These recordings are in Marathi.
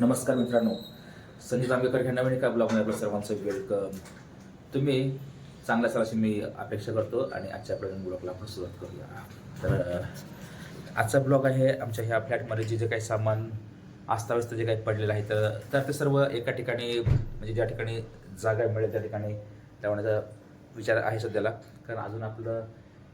नमस्कार मित्रांनो. संजय आंबेकर ह्या नवीन एका ब्लॉगमध्ये आपलं सर्वांचं वेलकम तुम्ही चांगल्या अशी मी अपेक्षा करतो आणि आजच्या आपल्या ब्लॉगला आपण सुरुवात करूया. तर आजचा ब्लॉग आहे आमच्या ह्या फ्लॅटमध्ये जे जे काही सामान अस्ताव्यस्त जे काही पडलेलं आहे तर तर ते सर्व एका ठिकाणी म्हणजे ज्या ठिकाणी जागा मिळेल त्या ठिकाणी लावण्याचा विचार आहे सध्याला. कारण अजून आपलं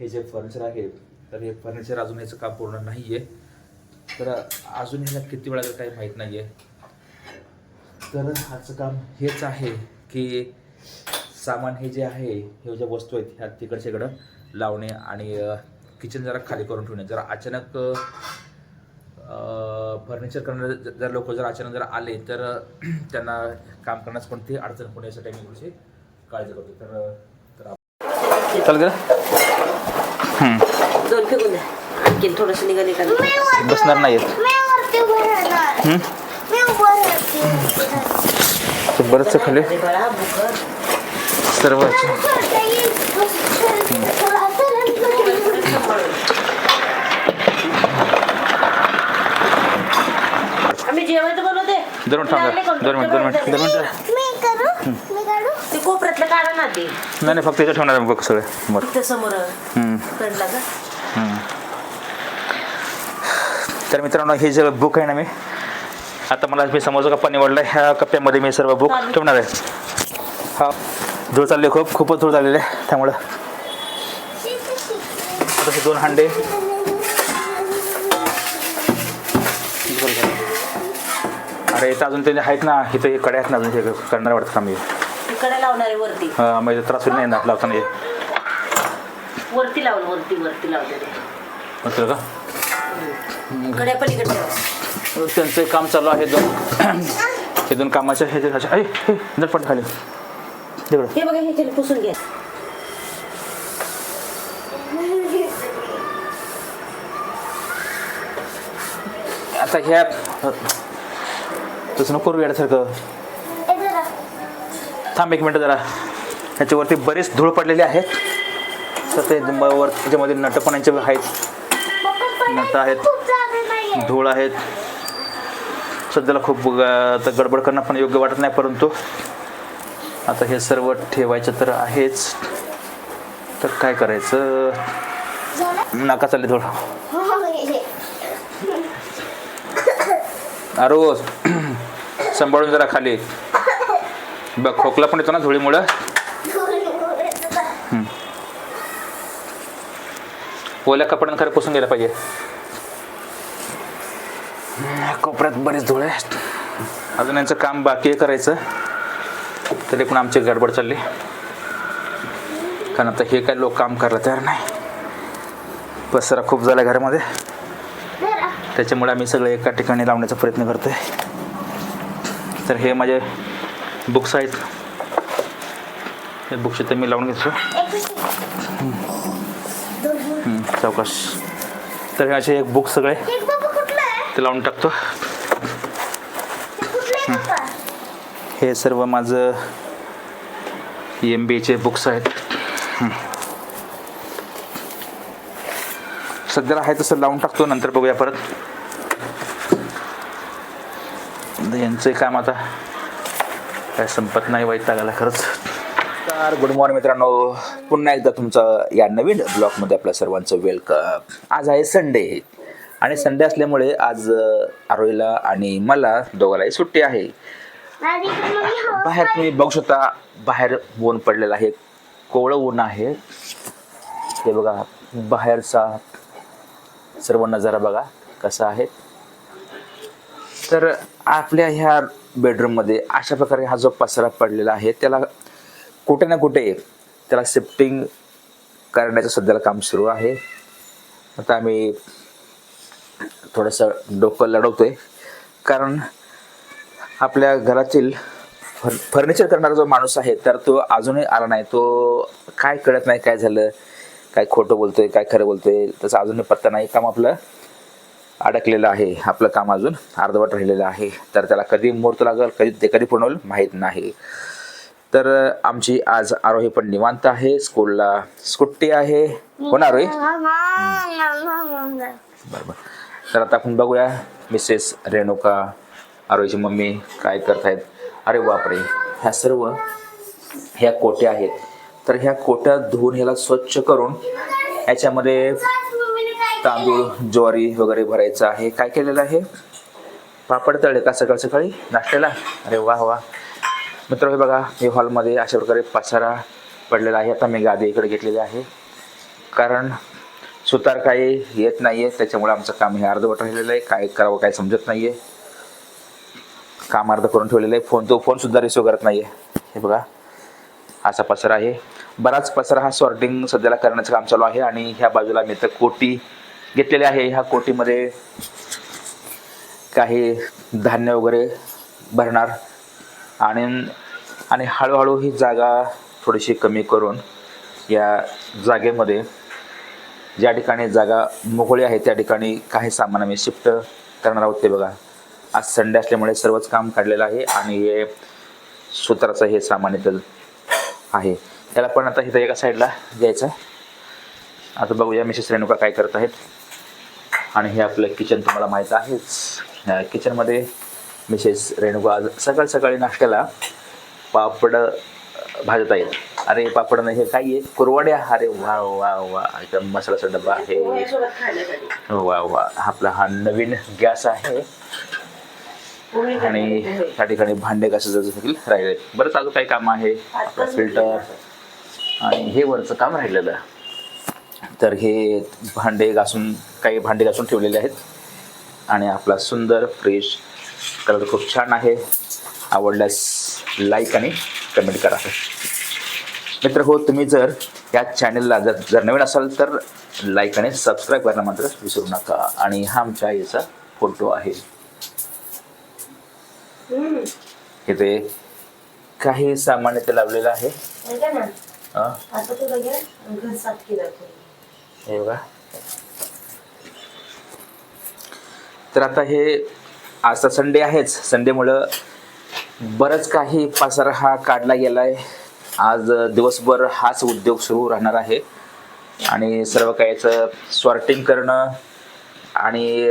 हे जे फर्निचर आहे तर हे फर्निचर अजून याचं काम पूर्ण नाही आहे तर अजून ह्याला किती वेळा काही माहीत नाही आहे तर आजचं काम हेच आहे की सामान हे जे आहे हे ज्या वस्तू आहेत ह्या तिकडच्या इकडं लावणे आणि किचन जरा खाली करून ठेवणे. जरा अचानक फर्निचर करणारे जर लोक जर अचानक जर आले तर त्यांना काम करण्यास कोणती अडचण कोणी यासाठी मी थोडीशी काळजी करतो तर तर आणखीन थोडस निघाले का बसणार नाहीत मी वरती उभं राहणार. हम्म? मी उभं राहते. ते बरंचसं खाली. सर्व. छोटा एक थोडा आम्ही जेवायचं बनवते? दोन मिनिट थांब. दोन मिनिट दोन मिनिट दोन मिनिट मी करू मी काढू? ते कोपऱ्यातलं काढा ना ते नाही नाही फक्त याच्यात ठेवणार आहे बघ सगळे. समोर. तर मित्रांनो हे जे बुक आहे ना मी आता मला मी समोरचा कप्पा निवडला ह्या कप्प्यामध्ये मी सर्व बुक ठेवणार आहे. हा. धूळ चालली खूप खूपच धूळ चाललेली आहे त्यामुळं. हे दोन हांडे. अरे इथं अजून ते आहेत ना इथं हे कडे आहेत ना अजून हे करणार वाटतं लावणारे वरती. म्हणजे त्रास होईल नाही ना लावताना. वरती लावून वरती वरती लावते ते. का? पलीकडे. त्यांचं काम चालू आहे दोन. हे दोन कामाच्या हे हे झटपट खाली. तिकडं हे बघा हे त्याला पुसून घ्या. आता ह्या तसं नको वेळासारखं थांब एक मिनटं जरा. ह्याच्यावरती बरेच धूळ पडलेले आहेत. तर ते वर त्याच्यामध्ये नटपणाचे आहेत. नट आहेत. धूळ आहेत. सध्याला खूप ग- आता गडबड करणं पण योग्य वाटत नाही परंतु आता हे सर्व ठेवायचं तर आहेच. तर काय करायचं? नाका चालले धूळ हो, अरो सांभाळून जरा खाली. बघ खोकला पण येतो ना धुळीमुळं? ओल्या कपड्यानं खरं पुसून गेला पाहिजे. कोपऱ्यात बरेच धुळे आहेत. अजून यांचं काम बाकी आहे करायचं. तरी पण आमची गडबड चालली. कारण आता हे काय लोक काम करायला तयार नाही. पसरा खूप झाला घरामध्ये. त्याच्यामुळे आम्ही सगळे एका ठिकाणी लावण्याचा प्रयत्न करतोय. तर हे माझे बुक्स आहेत. हे बुक्स तर मी लावून घेतो चौकस. तर हे असे एक बुक सगळे. वरती लावून टाकतो. हे सर्व माझं एम बी एचे बुक्स आहेत. सध्याला आहे तसं लावून टाकतो नंतर बघूया परत. यांचं काम आता काय संपत नाही वाईट लागायला खरंच. तर गुड मॉर्निंग मित्रांनो. पुन्हा एकदा तुमचं या नवीन ब्लॉगमध्ये आपल्या सर्वांचं वेलकम आज आहे संडे आणि संडे असल्यामुळे आज आरोईला आरोहीला आणि मला दोघांनाही सुट्टी आहे. बाहेर तुम्ही बघू शकता बाहेर ऊन पडलेलं आहे कोवळं ऊन आहे. हे बघा बाहेरचा सर्व नजारा बघा कसा आहे. तर आपल्या ह्या बेडरूममध्ये अशा प्रकारे हा जो पसरा पडलेला आहे त्याला कुठे ना कुठे त्याला शिफ्टिंग करण्याचं सध्याला काम सुरू आहे. आता आम्ही थोडंसं डोकं लढवतोय. कारण आपल्या घरातील फर फर्निचर करणारा जो माणूस आहे तर तो अजूनही आला नाही. तो काय कळत नाही काय झालं काय खोटं बोलतोय काय खरं बोलतोय तसं अजूनही पत्ता नाही. काम आपलं अडकलेलं आहे आपलं काम अजून अर्धवट राहिलेलं आहे. तर त्याला कधी मुहूर्त लागेल कधी ते कधी होईल माहीत नाही. तर आमची आज आरोही पण निवांत आहे. स्कूलला सुट्टी आहे. हो आरोही बरोबर तर आता आपण बघूया मिसेस रेणुका आरोची मम्मी काय करतायत. अरे बापरे ह्या सर्व ह्या कोट्या आहेत. तर ह्या कोट्या धुवून ह्याला स्वच्छ करून याच्यामध्ये तांदूळ ज्वारी वगैरे भरायचं आहे. काय केलेलं आहे? पापड तळले का सकाळ सकाळी? नाश्त्याला? अरे वा वा. मित्र हे बघा हे हॉलमध्ये अशा प्रकारे पसारा पडलेला आहे. आता मी गादी इकडे घेतलेली आहे. कारण सुतार काही येत नाही आहे त्याच्यामुळे आमचं काम हे अर्धवट राहिलेलं आहे. काय करावं काय समजत नाही आहे काम अर्ध करून ठेवलेलं आहे. फोन तो फोनसुद्धा रिसिव्ह करत नाही आहे हे बघा. असा पसरा आहे. बराच पसरा हा सॉर्टिंग सध्याला करण्याचं काम चालू आहे आणि ह्या बाजूला मी तर कोटी घेतलेली आहे. ह्या कोटीमध्ये काही धान्य वगैरे भरणार. आणि आणि हळूहळू ही जागा थोडीशी कमी करून या जागेमध्ये ज्या ठिकाणी जागा मोकळी आहे त्या ठिकाणी काही सामान आम्ही शिफ्ट करणार आहोत ते बघा. आज संडे असल्यामुळे सर्वच काम काढलेलं आहे आणि हे सूत्राचं हे सामान इथं आहे. त्याला पण आता इथं एका साईडला द्यायचं आता बघूया मिसेस रेणुका काय करत आहेत. आणि हे आपलं किचन तुम्हाला माहीत आहेच. किचनमध्ये मिसेस रेणुका आज सकाळ सकाळी नाश्त्याला पापड भाजता येईल अरे पापड नाही हे काय आहे? कुरवड्या. अरे वा वा वा. एकदम मसाल्याचा डब्बा आहे. वा वा. आपला हा नवीन गॅस आहे. आणि त्या ठिकाणी भांडे घासायचं देखील राहिले बरंच अजून काही काम आहे? आपलं फिल्टर आणि हे वरचं काम राहिलेलं. तर हे भांडे घासून काही भांडे घासून ठेवलेले आहेत. आणि आपला सुंदर फ्रेश कलर खूप छान आहे. आवडल्यास लाईक आणि कमेंट करा. मित्र हो तुम्ही जर या चॅनलला जर जर नवीन असाल तर लाईक आणि सबस्क्राईब करायला मात्र विसरू नका. आणि हा आमच्या आईचा फोटो आहे. इथे काही सामान इथे लावलेलं आहे. हं, हे बघा. तर आता हे आज तर संडे आहेच. संडेमुळं बरंच काही पसारा हा काढला गेला आहे आज दिवसभर हाच उद्योग सुरू राहणार आहे. आणि सर्व काहीचं सॉर्टिंग करणं आणि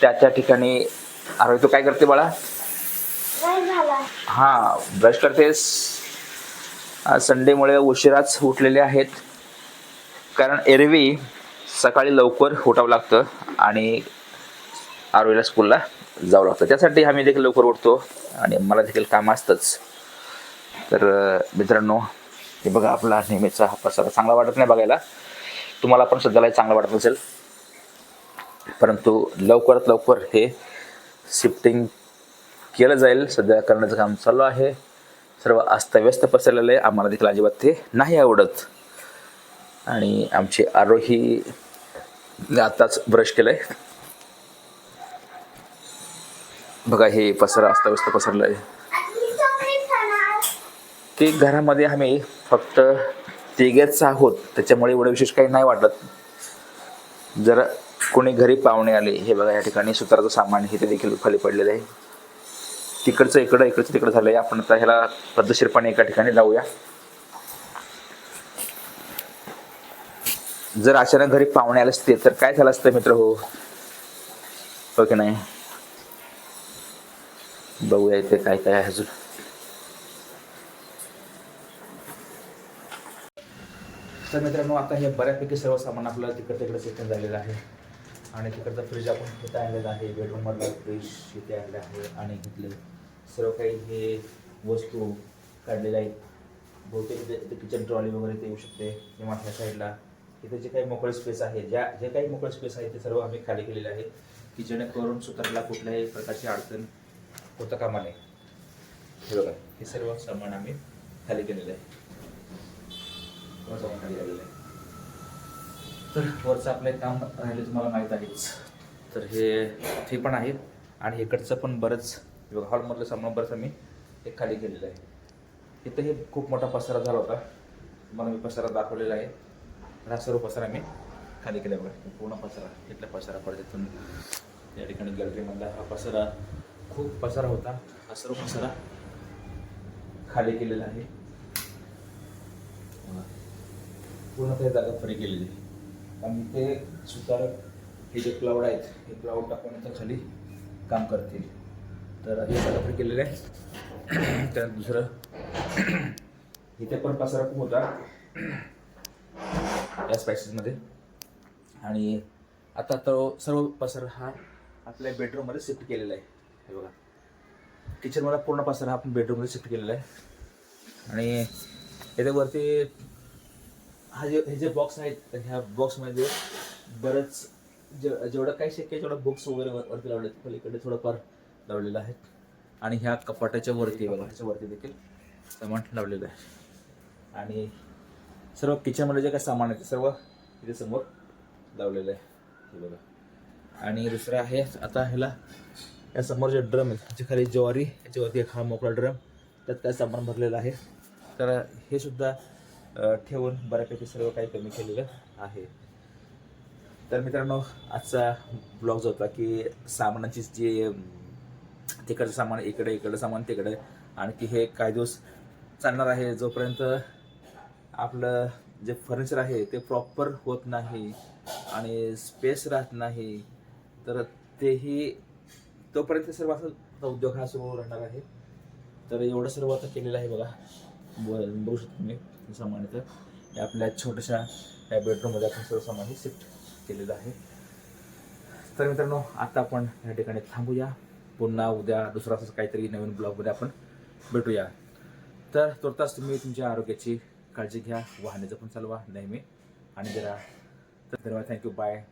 त्या त्या ठिकाणी अरे तू काय करते बाळा? हा हां ब्रश करतेस संडेमुळे उशिराच उठलेले आहेत. कारण एरवी सकाळी लवकर उठावं लागतं आणि आरोईला स्कूलला जावं लागतं. त्यासाठी आम्ही देखील लवकर उठतो आणि मला देखील काम असतंच. तर मित्रांनो हे बघा आपला नेहमीचा हा पसारा चांगला वाटत नाही बघायला. तुम्हाला पण सध्याला चांगला वाटत नसेल परंतु लवकरात लवकर हे शिफ्टिंग केलं जाईल. सध्या करण्याचं काम चालू आहे. सर्व अस्तव्यस्त पसरलेलं आहे. आम्हाला देखील अजिबात ते नाही आवडत. आणि आमची आरोही आताच ब्रश केलं आहे बघा हे पसरा अस्ताव्यस्त पसरलं आहे. की घरामध्ये आम्ही फक्त तिघेच आहोत. त्याच्यामुळे एवढं विशेष काही नाही वाटत. जर कोणी घरी पाहुणे आले हे बघा या ठिकाणी सुताराचं सामान हे ते देखील खाली पडलेलं आहे. तिकडचं इकडं इकडचं तिकडं झालं आहे आपण आता ह्याला पद्धतशीरपणे एका ठिकाणी लावूया जर अचानक घरी पाहुणे आले असते तर काय झालं असतं मित्र हो? हो की नाही? बघूया इथे काय काय आहे अजून तर मित्रांनो आता हे बऱ्यापैकी सर्व सामान आपल्याला तिकडं तिकडे सेटिंग झालेलं आहे आणि तिकडचं फ्रीज आपण इथे आणलेलं आहे बेडरूममधला फ्रीज इथे आणलं आहे आणि इथले सर्व काही हे वस्तू काढलेल्या आहेत बहुतेक इथे किचन ट्रॉली वगैरे ते येऊ शकते किंवा ह्या साईडला इथे जे काही मोकळे स्पेस आहे ज्या जे काही मोकळे स्पेस आहे ते सर्व आम्ही खाली केलेले आहे की जेणेकरून सुतारला कुठल्याही प्रकारची अडचण होता कामा नये हे बघा हे सर्व सामान आम्ही खाली केलेलं आहे. खाली आहे? तर वरचं आपलं एक काम राहिले तुम्हाला माहीत आहेच. तर हे ते पण आहे आणि इकडचं पण बरंच बघा हॉलमधलं सामान बरंच आम्ही एक खाली केलेलं आहे. इथं हे खूप मोठा पसारा झाला होता. तुम्हाला मी पसारा दाखवलेला आहे. हा सर्व पसारा मी खाली केला बघा. पूर्ण पसारा इथला पसारा पडतो या ठिकाणी गॅलरीमधला हा पसारा खूप पसारा होता. हा सर्व पसारा. खाली केलेला आहे. पूर्ण ते जागा फ्री केलेली. आहे. आणि ते सुतार हे जे क्लाउड आहेत हे क्लाउड टाकून इथं खाली काम करतील. तर हे सगळं आपण केलेलं आहे त्यानंतर दुसरं इथे पण पसारा खूप होता. या स्पायसेसमध्ये आणि आता तो सर्व पसारा हा आपल्या बेडरूममध्ये शिफ्ट केलेला आहे. हे बघा. किचनमध्ये पूर्ण पसारा हा आपण बेडरूममध्ये शिफ्ट केलेला आहे. आणि याच्यावरती हा जे हे जे बॉक्स आहेत ह्या बॉक्समध्ये बरंच जे जेवढं काही शक्य आहे तेवढं बुक्स वगैरे वर- वरती लावले आहेत. पलीकडे थोडंफार लावलेलं आहे आणि ह्या कपाटाच्या वरती बघा. वरती देखील. सामान लावलेलं आहे. आणि सर्व किचनमध्ये जे काही सामान आहे ते सर्व इथे समोर लावलेलं आहे. हे बघा. आणि दुसरं आहे आता ह्याला या समोर जे ड्रम आहे त्याच्याखाली ज्वारी याच्यावरती एक हा मोकळा ड्रम त्यात काय सामान भरलेलं आहे? तर हे सुद्धा ठेवून बऱ्यापैकी सर्व काही कमी केलेलं आहे. तर मित्रांनो आजचा ब्लॉग जो होता की सामानाची जी तिकडचं सामान इकडे इकडं सामान तिकडे आणखी हे काही दिवस चालणार आहे. जोपर्यंत आपलं जे फर्निचर आहे ते प्रॉपर होत नाही आणि स्पेस राहत नाही तर तेही तोपर्यंत सर्व असं आता उद्योग हा सुरू राहणार आहे. तर एवढं सर्व आता केलेलं आहे बघा. बघू शकतो तुम्ही सामान्य सामान इथं आपल्या छोट्याशा या बेडरूममध्ये आपण सर्व सामान हे शिफ्ट केलेलं आहे. तर मित्रांनो आता आपण या ठिकाणी थांबूया. पुन्हा उद्या दुसरा असं काहीतरी नवीन ब्लॉगमध्ये आपण भेटूया. तर तुर्तास तुम्ही तुमच्या आरोग्याची काळजी घ्या. वाहनाचं पण चालवा नेहमी. आणि जरा तर धन्यवाद थँक्यू बाय